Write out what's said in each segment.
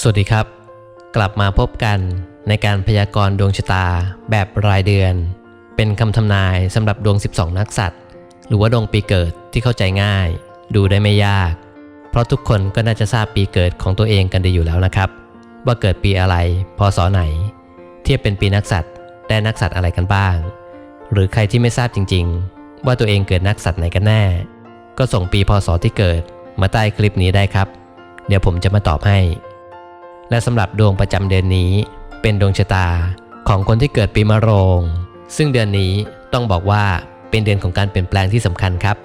สวัสดีครับ กลับมาพบกันในการพยากรณ์ดวงชะตาแบบรายเดือน เป็นคำทำนายสำหรับดวง 12 นักสัตว์ หรือว่าดวงปีเกิดที่เข้าใจง่าย ดูได้ไม่ยาก เพราะทุกคนก็น่าจะทราบปีเกิดของตัวเองกันดีอยู่แล้วนะครับ ว่าเกิดปีอะไรพศไหน เทียบเป็นปีนักสัตว์ได้นักสัตว์อะไรกันบ้าง หรือใครที่ไม่ทราบจริง ๆ ว่าตัวเองเกิดนักสัตว์ไหนกันแน่ ก็ส่งปีพศที่เกิดมาใต้คลิปนี้ได้ครับ เดี๋ยวผมจะมาตอบให้ และสำหรับดวงประจำเดือนนี้ เป็นดวงชะตาของคนที่เกิดปีมะโรง ซึ่งเดือนนี้ต้องบอกว่าเป็นเดือนของการเปลี่ยนแปลงที่สำคัญครับ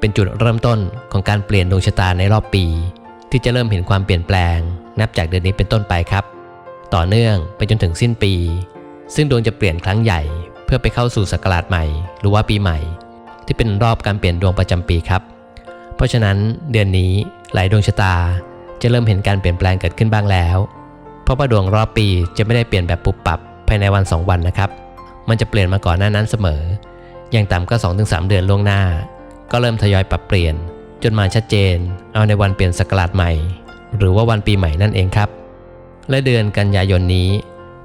เป็นจุดเริ่มต้นของการเปลี่ยนดวงชะตาในรอบปี ที่จะเริ่มเห็นความเปลี่ยนแปลง นับจากเดือนนี้เป็นต้นไปครับ ต่อเนื่องไปจนถึงสิ้นปี ซึ่งดวงจะเปลี่ยนครั้งใหญ่ เพื่อไปเข้าสู่ศักราชใหม่ หรือว่าปีใหม่ ที่เป็นรอบการเปลี่ยนดวงประจำปีครับ เพราะฉะนั้นเดือนนี้หลายดวงชะตา จะเริ่มเห็นการเปลี่ยนแปลงเกิดขึ้นบ้างแล้ว เพราะว่าดวงรอบปีจะไม่ได้เปลี่ยนแบบปุบปับภายในวัน 2 วันนะครับ มันจะเปลี่ยนมาก่อนหน้านั้นเสมอ อย่างต่ำก็ 2-3 เดือนล่วงหน้า ก็เริ่มทยอยปรับเปลี่ยน จนมาชัดเจน เอาในวันเปลี่ยนศักราชใหม่ หรือว่าวันปีใหม่นั่นเองครับ และเดือนกันยายนนี้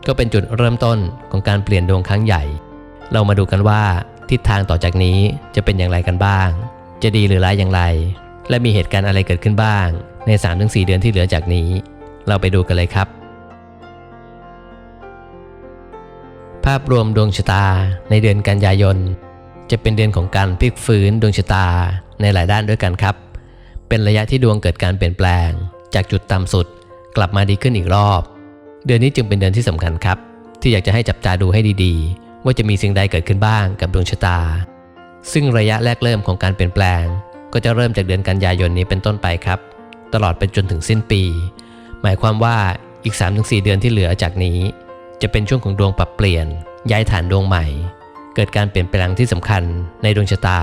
ก็เป็นจุดเริ่มต้นของการเปลี่ยนดวงครั้งใหญ่ เรามาดูกันว่าทิศทางต่อจากนี้จะเป็นอย่างไรกันบ้าง จะดีหรือร้ายอย่างไร และมีเหตุการณ์อะไรเกิดขึ้นบ้าง ใน 3-4 เดือนที่เหลือจากนี้ เราไปดูกันเลยครับ ภาพรวมดวงชะตาในเดือนกันยายน จะเป็นเดือนของการพลิกฟื้นดวงชะตาในหลายด้านด้วยกันครับ เป็นระยะที่ดวงเกิดการเปลี่ยนแปลง จากจุดต่ำสุดกลับมาดีขึ้นอีกรอบ เดือนนี้จึงเป็นเดือนที่สำคัญครับ ที่อยากจะให้จับตาดูให้ดีๆ ว่าจะมีสิ่งใดเกิดขึ้นบ้างกับดวงชะตา ซึ่งระยะแรกเริ่มของการเปลี่ยนแปลง ก็จะเริ่มจากเดือนกันยายนนี้เป็นต้นไปครับ ตลอดไปจนถึงสิ้นปี หมายความว่าอีก 3-4 เดือนที่เหลือจากนี้ จะเป็นช่วงของดวงปรับเปลี่ยน ย้ายฐานดวงใหม่ เกิดการเปลี่ยนแปลงที่สำคัญในดวงชะตา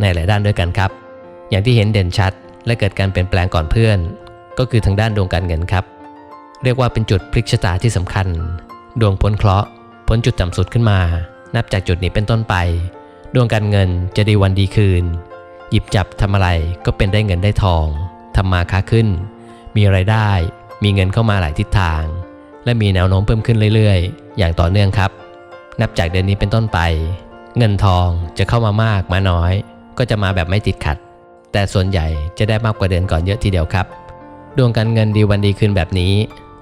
ในหลายด้านด้วยกันครับ อย่างที่เห็นเด่นชัด และเกิดการเปลี่ยนแปลงก่อนเพื่อน ก็คือทางด้านดวงการเงินครับ เรียกว่าเป็นจุดพลิกชะตาที่สำคัญ ดวงพ้นเคราะห์พ้นจุดต่ำสุดขึ้นมา นับจากจุดนี้เป็นต้นไป ดวงการเงินจะดีวันดีคืน หยิบจับทำอะไรก็เป็นได้เงินได้ทอง ทำมาค้าขึ้น มีไรายได้ มีเงินเข้ามาหลายทิศทาง และมีแนวโน้มเพิ่มขึ้นเรื่อยๆ อย่างต่อเนื่องครับ นับจากเดือนนี้เป็นต้นไป เงินทองจะเข้ามามากมาน้อย ก็จะมาแบบไม่ติดขัด แต่ส่วนใหญ่จะได้มากกว่าเดือนก่อนเยอะทีเดียวครับ ดวงการเงินดีวันดีคืนแบบนี้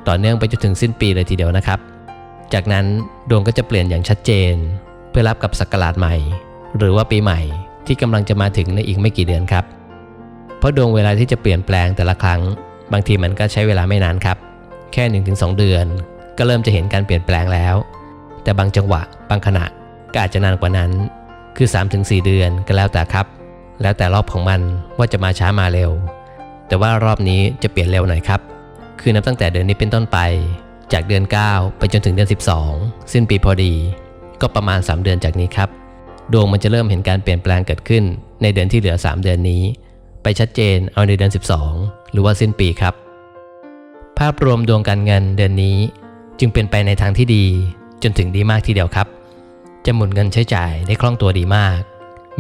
ต่อเนื่องไปจนถึงสิ้นปีเลยทีเดียวนะครับ จากนั้นดวงก็จะเปลี่ยนอย่างชัดเจน เพื่อรับกับศักราชใหม่ หรือว่าปีใหม่ที่กำลังจะมาถึงในอีกไม่กี่เดือนครับ ราะดวงเวลาที่จะเปลี่ยนแปลงแต่ละครั้ง บางทีมันก็ใช้เวลาไม่นานครับ แค่ 1-2 เดือน ก็เริ่มจะเห็นการเปลี่ยนแปลงแล้ว แต่บางจังหวะ บางขณะก็อาจจะนานกว่านั้น คือ 3-4 เดือนก็แล้วแต่ครับ แล้วแต่รอบของมันว่าจะมาช้ามาเร็ว แต่ว่ารอบนี้จะเปลี่ยนเร็วหน่อยครับ คือนับตั้งแต่เดือนนี้เป็นต้นไป จากเดือน 9 ไปจนถึงเดือน 12 สิ้นปีพอดี ก็ประมาณ 3 เดือนจากนี้ครับ ดวงมันจะเริ่มเห็นการเปลี่ยนแปลงเกิดขึ้น ในเดือนที่เหลือ 3 เดือนนี้ ไปชัดเจนเอาในเดือน 12 หรือว่าสิ้นปีครับ ภาพรวมดวงการเงินเดือนนี้จึงเป็นไปในทางที่ดีจนถึงดีมากทีเดียวครับ จะหมุนเงินใช้จ่ายได้คล่องตัวดีมาก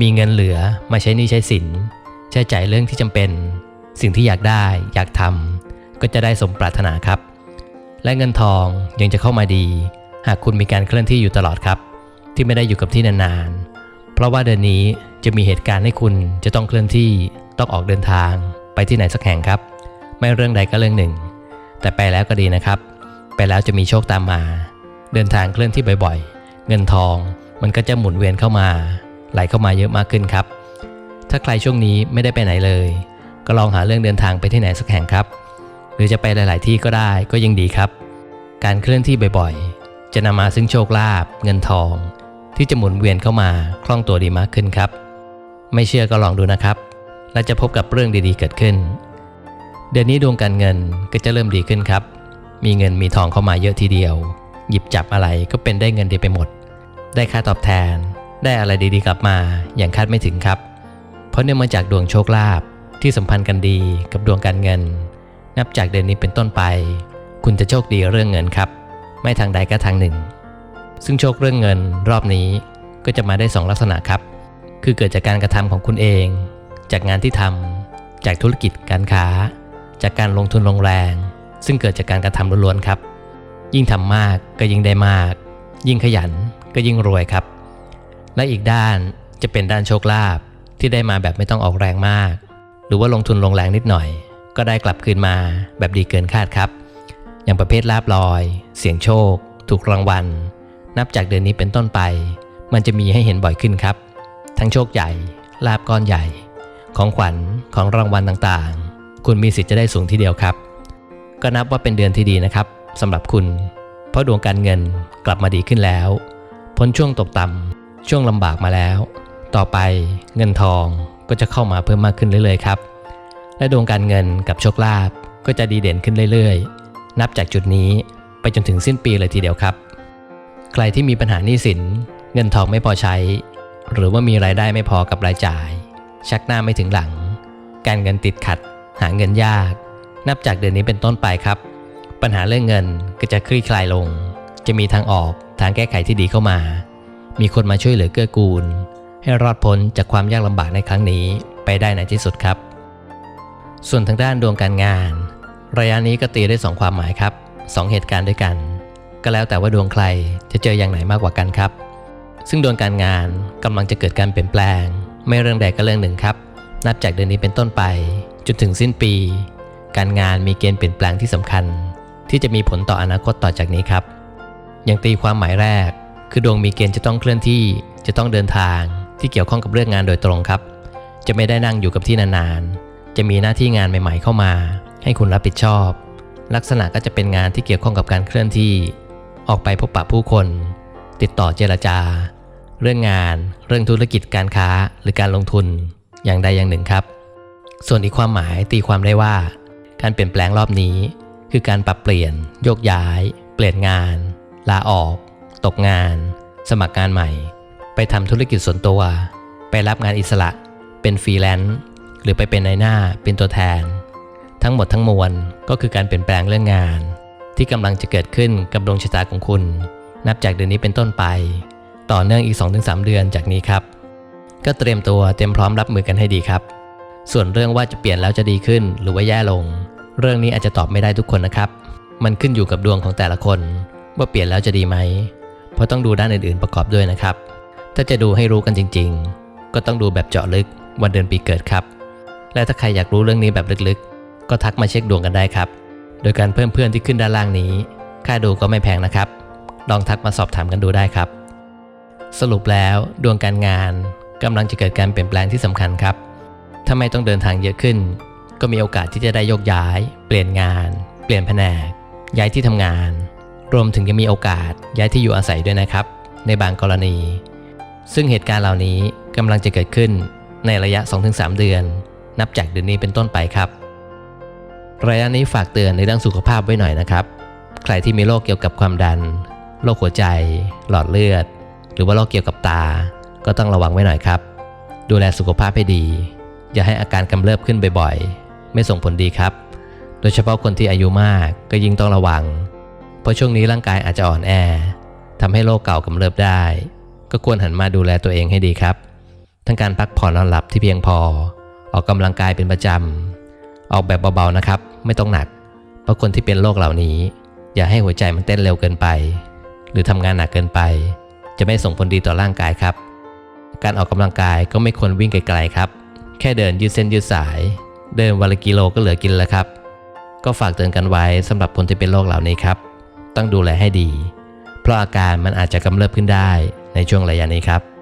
มีเงินเหลือมาใช้หนี้ใช้สิน ใช้จ่ายเรื่องที่จำเป็น สิ่งที่อยากได้อยากทำก็จะได้สมปรารถนาครับ และเงินทองยังจะเข้ามาดี หากคุณมีการเคลื่อนที่อยู่ตลอดครับ ที่ไม่ได้อยู่กับที่นานๆ เพราะว่าเดือนนี้จะมีเหตุการณ์ให้คุณจะต้องเคลื่อนที่ ต้องออกเดินทางไปที่ไหนสักแห่งครับ ไม่เรื่องใดก็เรื่องหนึ่ง แต่ไปแล้วก็ดีนะครับ ไปแล้วจะมีโชคตามมา เดินทางเคลื่อนที่บ่อยๆ เงินทองมันก็จะหมุนเวียนเข้ามา ไหลเข้ามาเยอะมากขึ้นครับ ถ้าใครช่วงนี้ไม่ได้ไปไหนเลย ก็ลองหาเรื่องเดินทางไปที่ไหนสักแห่งครับ หรือจะไปหลาย ๆ ที่ก็ได้ก็ยังดีครับ การเคลื่อนที่บ่อยๆ จะนำมาซึ่งโชคลาภเงินทอง ที่จะหมุนเวียนเข้ามาคล่องตัวดีมากขึ้นครับ ไม่เชื่อก็ลองดูนะครับ และจะพบกับเรื่องดีๆเกิดขึ้น เดือนนี้ดวงการเงินก็จะเริ่มดีขึ้นครับ มีเงินมีทองเข้ามาเยอะทีเดียว หยิบจับอะไรก็เป็นได้เงินดีไปหมด ได้ค่าตอบแทน ได้อะไรดีๆกลับมาอย่างคาดไม่ถึงครับ เพราะเนื่องมาจากดวงโชคลาภที่สัมพันธ์กันดีกับดวงการเงิน นับจากเดือนนี้เป็นต้นไป คุณจะโชคดีเรื่องเงินครับ ไม่ทางใดก็ทางหนึ่ง ซึ่งโชคเรื่องเงินรอบนี้ก็จะมาได้ 2 ลักษณะครับ คือเกิดจากการกระทำของคุณเอง จากงานที่ทำจากธุรกิจการค้า จากการลงทุนลงแรง ซึ่งเกิดจากการกระทำล้วนๆครับ ยิ่งทำมากก็ยิ่งได้มาก ยิ่งขยันก็ยิ่งรวยครับ และอีกด้านจะเป็นด้านโชคลาภที่ได้มาแบบไม่ต้องออกแรงมาก หรือว่าลงทุนลงแรงนิดหน่อย ก็ได้กลับคืนมาแบบดีเกินคาดครับ อย่างประเภทลาบลอย เสี่ยงโชค ถูกรางวัล นับจากเดือนนี้เป็นต้นไป มันจะมีให้เห็นบ่อยขึ้นครับ ทั้งโชคใหญ่ลาบก้อนใหญ่ ของขวัญของรางวัลต่างๆ คุณมีสิทธิ์จะได้สูงทีเดียวครับ ก็นับว่าเป็นเดือนที่ดีนะครับสำหรับคุณ เพราะดวงการเงินกลับมาดีขึ้นแล้ว พ้นช่วงตกต่ำช่วงลำบากมาแล้ว ต่อไปเงินทองก็จะเข้ามาเพิ่มมากขึ้นเรื่อยๆครับ และดวงการเงินกับโชคลาภก็จะดีเด่นขึ้นเรื่อยๆ นับจากจุดนี้ไปจนถึงสิ้นปีเลยทีเดียวครับ ใครที่มีปัญหาหนี้สิน เงินทองไม่พอใช้ หรือว่ามีรายได้ไม่พอกับรายจ่าย ชักหน้าไม่ถึงหลัง การเงินติดขัด หาเงินยาก นับจากเดือนนี้เป็นต้นไปครับ ปัญหาเรื่องเงินก็จะคลี่คลายลง จะมีทางออกทางแก้ไขที่ดีเข้ามา มีคนมาช่วยเหลือเกื้อกูล ให้รอดพ้นจากความยากลำบากในครั้งนี้ไปได้ในที่สุดครับ ส่วนทางด้านดวงการงาน ระยะนี้ก็ตีได้สองความหมายครับสองเหตุการณ์ด้วยกัน ก็แล้วแต่ว่าดวงใครจะเจออย่างไหนมากกว่ากันครับ ซึ่งดวงการงานกำลังจะเกิดการเปลี่ยนแปลง ไม่เรื่องใดก็เรื่องหนึ่งครับ นับจากเดือนนี้เป็นต้นไป จนถึงสิ้นปี การงานมีเกณฑ์เปลี่ยนแปลงที่สำคัญ ที่จะมีผลต่ออนาคตต่อจากนี้ครับ อย่างตีความหมายแรก คือดวงมีเกณฑ์จะต้องเคลื่อนที่จะต้องเดินทางที่เกี่ยวข้องกับเรื่องงานโดยตรงครับ จะไม่ได้นั่งอยู่กับที่นานๆ จะมีหน้าที่งานใหม่ ๆ เข้ามา ให้คุณรับผิดชอบ ลักษณะก็จะเป็นงานที่เกี่ยวข้องกับการเคลื่อนที่ ออกไปพบปะผู้คน ติดต่อเจรจา เรื่องงาน เรื่องธุรกิจการค้าหรือการลงทุนอย่างใดอย่างหนึ่งครับ ส่วนอีกความหมายตีความได้ว่า การเปลี่ยนแปลงรอบนี้ คือการปรับเปลี่ยน โยกย้าย เปลี่ยนงาน ลาออก ตกงาน สมัครงานใหม่ ไปทำธุรกิจส่วนตัว ไปรับงานอิสระ เป็นฟรีแลนซ์หรือไปเป็นนายหน้าเป็นตัวแทน ทั้งหมดทั้งมวลก็คือการเปลี่ยนแปลงเรื่องงาน ที่กำลังจะเกิดขึ้นกับดวงชะตาของคุณ นับจากเดือนนี้เป็นต้นไป ต่อเนื่องอีก 2-3 เดือนจากนี้ครับ ก็เตรียมตัวเตรียมพร้อมรับมือกันให้ดีครับ ส่วนเรื่องว่าจะเปลี่ยนแล้วจะดีขึ้นหรือว่าแย่ลง เรื่องนี้อาจจะตอบไม่ได้ทุกคนนะครับ มันขึ้นอยู่กับดวงของแต่ละคน ว่าเปลี่ยนแล้วจะดีไหม เพราะต้องดูด้านอื่นๆประกอบด้วยนะครับ ถ้าจะดูให้รู้กันจริง ๆ ก็ต้องดูแบบเจาะลึกวันเดือนปีเกิดครับ และถ้าใครอยากรู้เรื่องนี้แบบลึกๆ ก็ทักมาเช็คดวงกันได้ครับ โดยการเพิ่มเพื่อนที่ขึ้นด้านล่างนี้ ค่าดูก็ไม่แพงนะครับ ลองทักมาสอบถามกันดูได้ครับ สรุปแล้วดวงการงานกำลังจะเกิดการเปลี่ยนแปลงที่สำคัญครับ ถ้าไม่ต้องเดินทางเยอะขึ้น ก็มีโอกาสที่จะได้โยกย้าย เปลี่ยนงาน เปลี่ยนแผนก ย้ายที่ทำงาน รวมถึงยังมีโอกาสย้ายที่อยู่อาศัยด้วยนะครับ ในบางกรณี ซึ่งเหตุการณ์เหล่านี้กำลังจะเกิดขึ้นในระยะ 2-3 เดือน นับจากเดือนนี้เป็นต้นไปครับ ระยะนี้ฝากเตือนในเรื่องสุขภาพไว้หน่อยนะครับ ใครที่มีโรคเกี่ยวกับความดัน โรคหัวใจ หลอดเลือด หรือว่าโรคเกี่ยวกับตา ก็ต้องระวังไว้หน่อยครับ ดูแลสุขภาพให้ดี อย่าให้อาการกำเริบขึ้นบ่อยๆ ไม่ส่งผลดีครับ โดยเฉพาะคนที่อายุมากก็ยิ่งต้องระวัง เพราะช่วงนี้ร่างกายอาจจะอ่อนแอทำให้โรคเก่ากำเริบได้ ก็ควรหันมาดูแลตัวเองให้ดีครับ ทั้งการพักผ่อนนอนหลับที่เพียงพอ ออกกำลังกายเป็นประจำออกแบบเบาๆนะครับ ไม่ต้องหนัก เพราะคนที่เป็นโรคเหล่านี้ อย่าให้หัวใจมันเต้นเร็วเกินไป หรือทำงานหนักเกินไป จะไม่ส่งผลดีต่อร่างกายครับ การออกกำลังกายก็ไม่ควรวิ่งไกลๆครับ แค่เดินยืดเส้นยืดสาย เดินวันละกิโลก็เหลือกินแล้วครับ ก็ฝากเตือนกันไว้สำหรับคนที่เป็นโรคเหล่านี้ครับ ต้องดูแลให้ดี เพราะอาการมันอาจจะกำเริบขึ้นได้ในช่วงระยะนี้ครับ